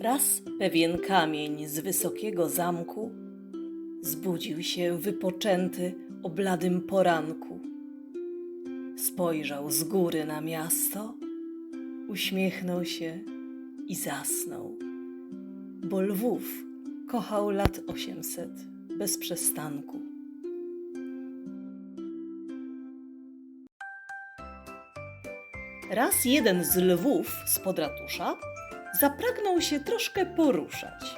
Raz pewien kamień z wysokiego zamku zbudził się wypoczęty o bladym poranku. Spojrzał z góry na miasto, uśmiechnął się i zasnął, bo Lwów kochał lat osiemset bez przestanku. Raz jeden z lwów spod ratusza zapragnął się troszkę poruszać,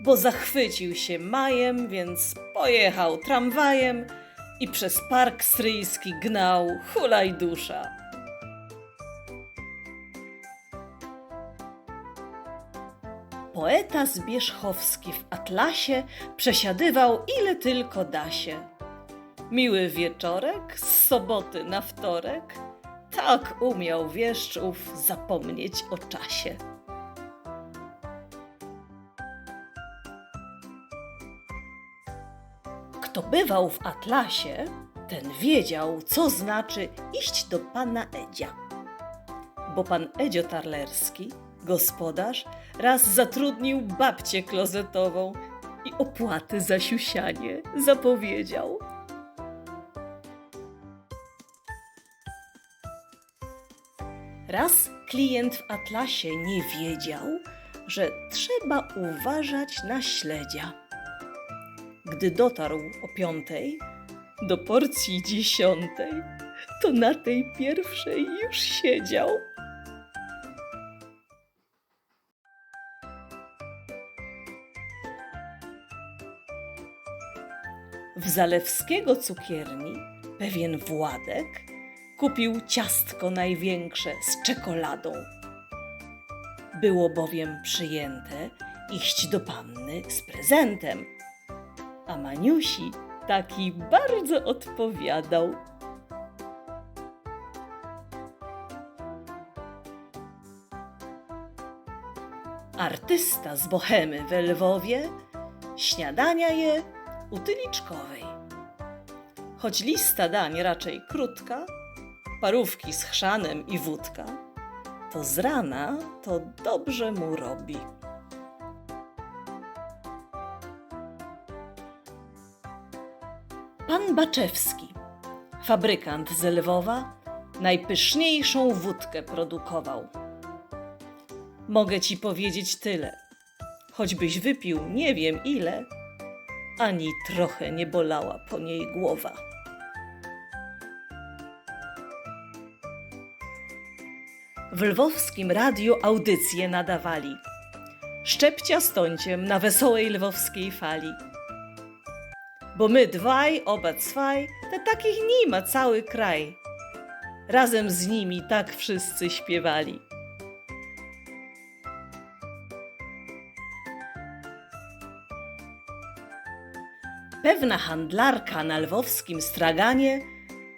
bo zachwycił się majem, więc pojechał tramwajem i przez park stryjski gnał hulaj dusza. Poeta Zbierzchowski w Atlasie przesiadywał ile tylko da się. Miły wieczorek z soboty na wtorek, tak umiał wieszczów zapomnieć o czasie. Kto bywał w Atlasie, ten wiedział, co znaczy iść do pana Edzia. Bo pan Edzio Tarlerski, gospodarz, raz zatrudnił babcię klozetową i opłaty za siusianie zapowiedział. Raz klient w Atlasie nie wiedział, że trzeba uważać na śledzia. Gdy dotarł o piątej do porcji dziesiątej, to na tej pierwszej już siedział. W Zalewskiego cukierni pewien Władek kupił ciastko największe z czekoladą. Było bowiem przyjęte iść do panny z prezentem, a Maniusi taki bardzo odpowiadał. Artysta z Bohemy we Lwowie śniadania je u Tyliczkowej. Choć lista dań raczej krótka, parówki z chrzanem i wódka, to z rana to dobrze mu robi. Pan Baczewski, fabrykant z Lwowa, najpyszniejszą wódkę produkował. Mogę ci powiedzieć tyle. Choćbyś wypił nie wiem ile, ani trochę nie bolała po niej głowa. W lwowskim radiu audycje nadawali. Szczepcia stąciem na wesołej lwowskiej fali. Bo my dwaj, oba cwaj, te takich nie ma cały kraj. Razem z nimi tak wszyscy śpiewali. Pewna handlarka na lwowskim straganie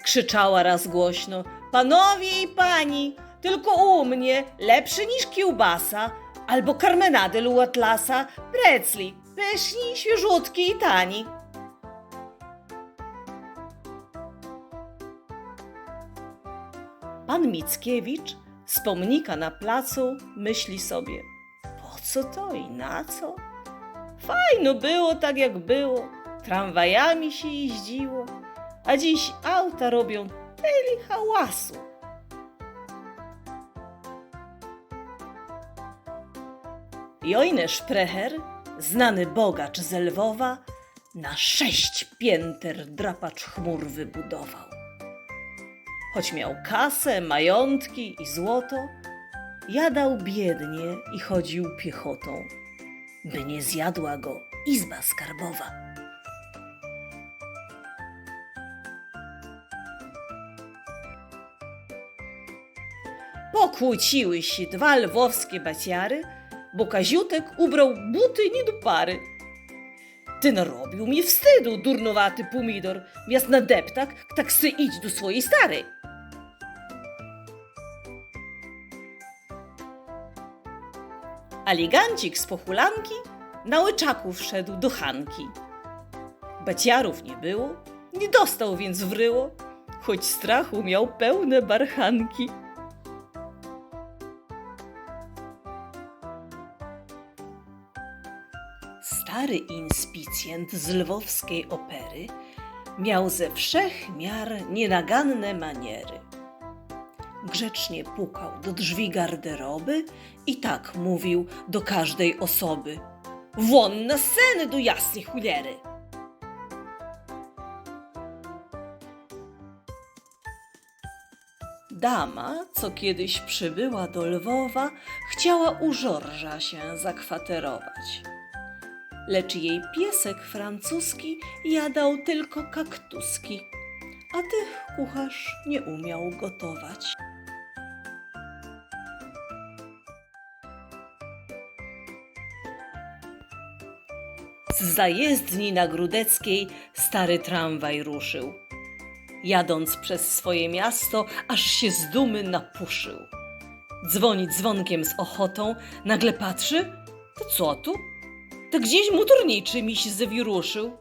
krzyczała raz głośno: Panowie i pani, tylko u mnie lepszy niż kiełbasa albo karmenady u Atlasa, precli, pyszni, świeżutki i tani. Pan Mickiewicz z pomnika na placu myśli sobie: Po co to i na co? Fajno było tak jak było, tramwajami się jeździło, a dziś auta robią tyle hałasu. Jojne Szprecher, znany bogacz z Lwowa, na sześć pięter drapacz chmur wybudował. Choć miał kasę, majątki i złoto, jadał biednie i chodził piechotą, by nie zjadła go izba skarbowa. Pokłóciły się dwa lwowskie baciary, bo Kaziutek ubrał buty nie do pary. Ty narobił mi wstydu, durnowaty pomidor, miast na deptak, tak se idź do swojej starej. Aligancik z pochulanki na łyczaku wszedł do Hanki. Baciarów nie było, nie dostał więc wryło, choć strachu miał pełne barchanki. Stary inspicjent z lwowskiej opery miał ze wszech miar nienaganne maniery. Grzecznie pukał do drzwi garderoby i tak mówił do każdej osoby. Won na scenę do jasnej chulery! Dama, co kiedyś przybyła do Lwowa, chciała u Żorża się zakwaterować. Lecz jej piesek francuski jadał tylko kaktuski, a tych kucharz nie umiał gotować. Z zajezdni na Grudeckiej stary tramwaj ruszył. Jadąc przez swoje miasto, aż się z dumy napuszył. Dzwoni dzwonkiem z ochotą, nagle patrzy, to co tu? To gdzieś motorniczy mi się zawiruszył.